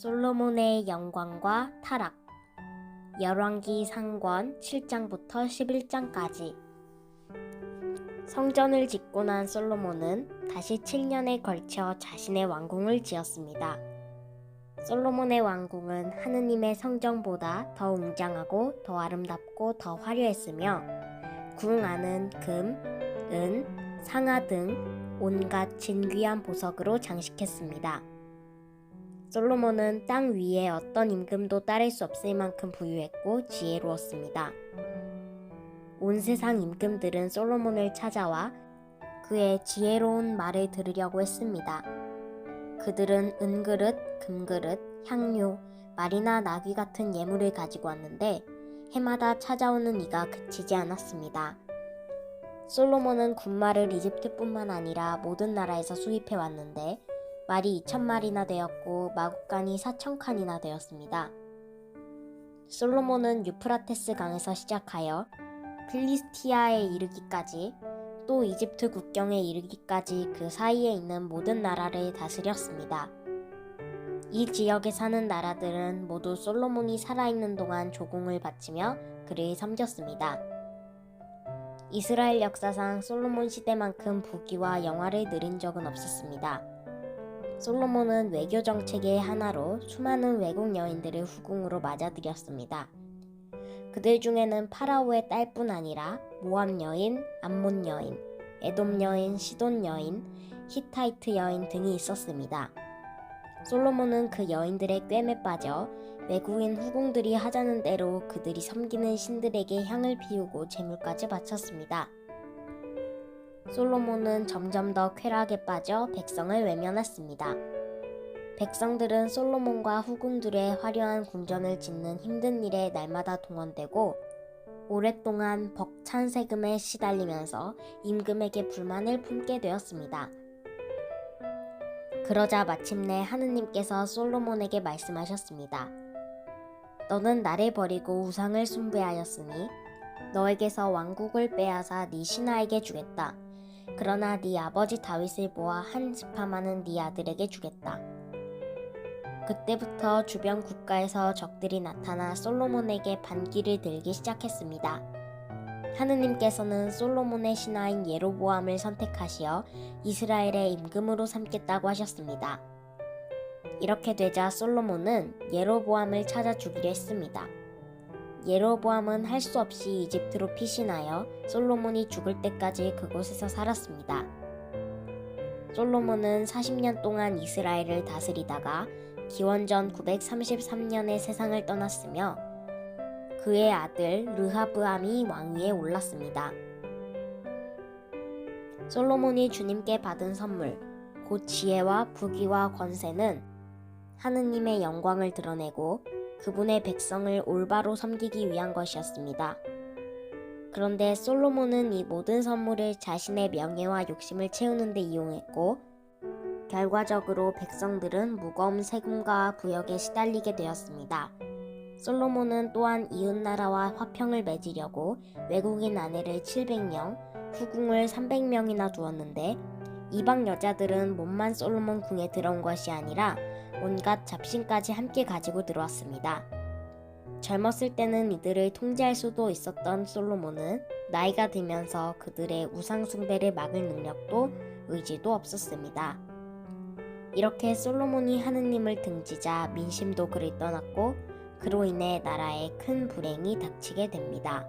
솔로몬의 영광과 타락 열왕기 상권 7장부터 11장까지 성전을 짓고 난 솔로몬은 다시 7년에 걸쳐 자신의 왕궁을 지었습니다. 솔로몬의 왕궁은 하느님의 성전보다 더 웅장하고 더 아름답고 더 화려했으며 궁 안은 금, 은, 상아 등 온갖 진귀한 보석으로 장식했습니다. 솔로몬은 땅 위에 어떤 임금도 따를 수 없을 만큼 부유했고 지혜로웠습니다. 온 세상 임금들은 솔로몬을 찾아와 그의 지혜로운 말을 들으려고 했습니다. 그들은 은그릇, 금그릇, 향료, 말이나 나귀 같은 예물을 가지고 왔는데 해마다 찾아오는 이가 그치지 않았습니다. 솔로몬은 군말을 이집트뿐만 아니라 모든 나라에서 수입해 왔는데 말이 2천 마리나 되었고 마국간이 4천 칸이나 되었습니다. 솔로몬은 유프라테스 강에서 시작하여 필리스티아에 이르기까지 또 이집트 국경에 이르기까지 그 사이에 있는 모든 나라를 다스렸습니다. 이 지역에 사는 나라들은 모두 솔로몬이 살아있는 동안 조공을 바치며 그를 섬겼습니다. 이스라엘 역사상 솔로몬 시대만큼 부귀와 영화를 누린 적은 없었습니다. 솔로몬은 외교 정책의 하나로 수많은 외국 여인들을 후궁으로 맞아들였습니다. 그들 중에는 파라오의 딸뿐 아니라 모압 여인, 암몬 여인, 에돔 여인, 시돈 여인, 히타이트 여인 등이 있었습니다. 솔로몬은 그 여인들의 꿰매 빠져 외국인 후궁들이 하자는 대로 그들이 섬기는 신들에게 향을 피우고 재물까지 바쳤습니다. 솔로몬은 점점 더 쾌락에 빠져 백성을 외면했습니다. 백성들은 솔로몬과 후궁들의 화려한 궁전을 짓는 힘든 일에 날마다 동원되고 오랫동안 벅찬 세금에 시달리면서 임금에게 불만을 품게 되었습니다. 그러자 마침내 하느님께서 솔로몬에게 말씀하셨습니다. 너는 나를 버리고 우상을 숭배하였으니 너에게서 왕국을 빼앗아 네 신하에게 주겠다. 그러나 네 아버지 다윗을 모아 한 지파만은 네 아들에게 주겠다. 그때부터 주변 국가에서 적들이 나타나 솔로몬에게 반기를 들기 시작했습니다. 하느님께서는 솔로몬의 신하인 예로보암을 선택하시어 이스라엘의 임금으로 삼겠다고 하셨습니다. 이렇게 되자 솔로몬은 예로보암을 찾아 주기로 했습니다. 예로보암은 할 수 없이 이집트로 피신하여 솔로몬이 죽을 때까지 그곳에서 살았습니다. 솔로몬은 40년 동안 이스라엘을 다스리다가 기원전 933년에 세상을 떠났으며 그의 아들 르하브암이 왕위에 올랐습니다. 솔로몬이 주님께 받은 선물, 곧 지혜와 부귀와 권세는 하느님의 영광을 드러내고 그분의 백성을 올바로 섬기기 위한 것이었습니다. 그런데 솔로몬은 이 모든 선물을 자신의 명예와 욕심을 채우는 데 이용했고 결과적으로 백성들은 무거운 세금과 부역에 시달리게 되었습니다. 솔로몬은 또한 이웃나라와 화평을 맺으려고 외국인 아내를 700명, 후궁을 300명이나 두었는데 이방 여자들은 몸만 솔로몬 궁에 들어온 것이 아니라 온갖 잡신까지 함께 가지고 들어왔습니다. 젊었을 때는 이들을 통제할 수도 있었던 솔로몬은 나이가 들면서 그들의 우상숭배를 막을 능력도 의지도 없었습니다. 이렇게 솔로몬이 하느님을 등지자 민심도 그를 떠났고 그로 인해 나라에 큰 불행이 닥치게 됩니다.